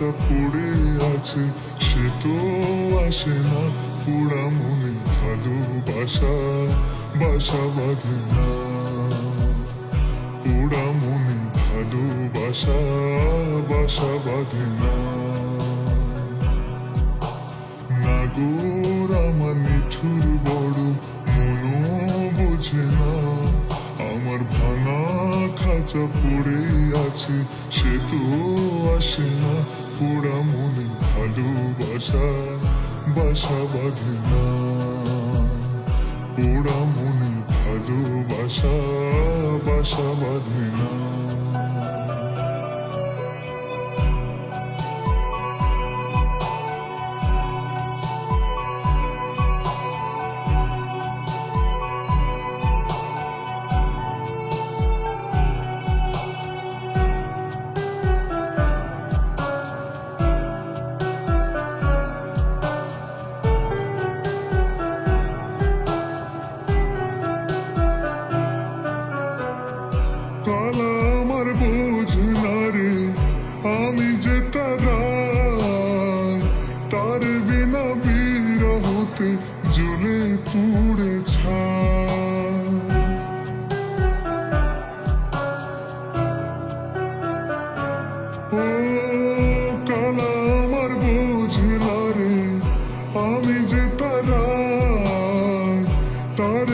খাঁচা পড়ে আছে, সে তো আসে না। পোড়া মনে ভালোবাসা বাসা বাঁধে না। পোড়া মনে ভালোবাসা বাসা বাঁধে না। নাগর আমার নিঠুর বড় মনো বোঝে না। আমার ভাঙা খাঁচা পড়ে আছে, সে তো আসে না। পোড়া মনে ভালোবাসা বাসা বাঁধে না। পোড়া মনে ভালোবাসা বাসা বাঁধে না। কালা আমার বোঝ না রে, আমি যে তারা তার বিনা বিরহতে জ্বলে পুড়ে ছাই। ও কালা আমার বোঝ না রে, আমি যে তারা তার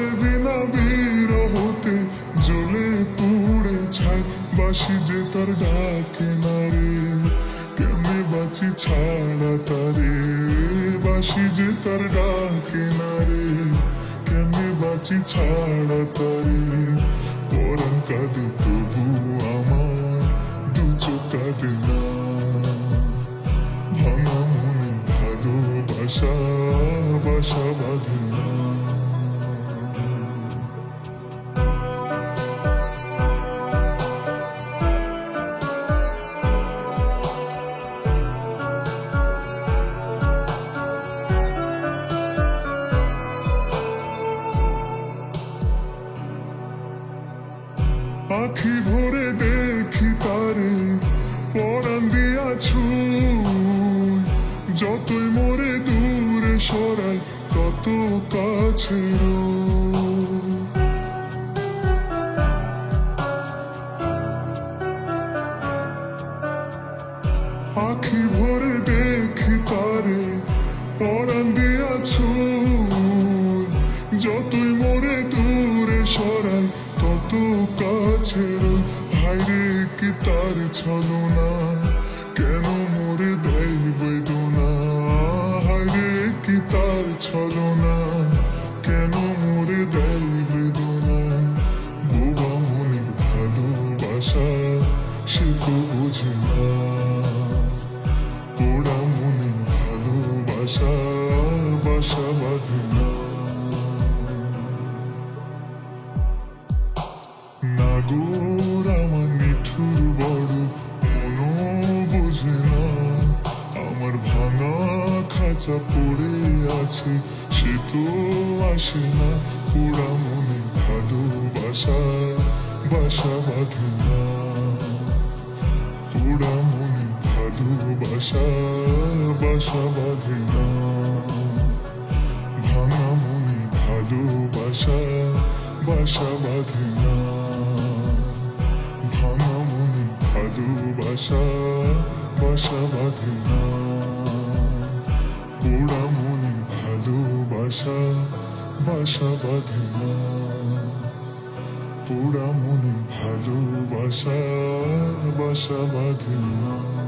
বাসি যে তার ডাকে না রে। কেমনে বাঁচি ছাড়া তারে? বাসি যে তার ডাকে না রে। কেমনে বাঁচি ছাড়া তারে? পরম কাঁদে তবু আমার, দু চোখ কাঁদে না। ভাঙা মনে ভালোবাসা, বাসা বাঁধে আখি ভরে দেখি তারে, পরাণ দিয়াছু যতই মোরে দূরে সরাই, তত কাছে আখি ভরে দেখি তারে, পরাণ দিয়াছু যতই তত কাছে রই। হায়রে কি তার ছলনা? কেন মোরে দেয় বেদনা? হায়রে কি তার ছলনা? কেন মোরে দেয় বেদনা? বোবা মনে ভালোবাসা, সে তো বোঝে না। পোড়া মনে ভালোবাসা, বাসা বাঁধে না। খাঁচা পড়ে আছে, সে তো আসে না। পোড়া মনে ভালোবাসা, বাসা বাঁধে না। পোড়া মনে ভালোবাসা, বাসা বাঁধে না। ভাঙা মনে ভালোবাসা, বাসা বাঁধে না। ভাঙা মনে ভালোবাসা, বাসা বাঁধে না। ভালোবাসা বাসা বাঁধে না। পুরা মনে ভালোবাসা বাসা বাঁধে না।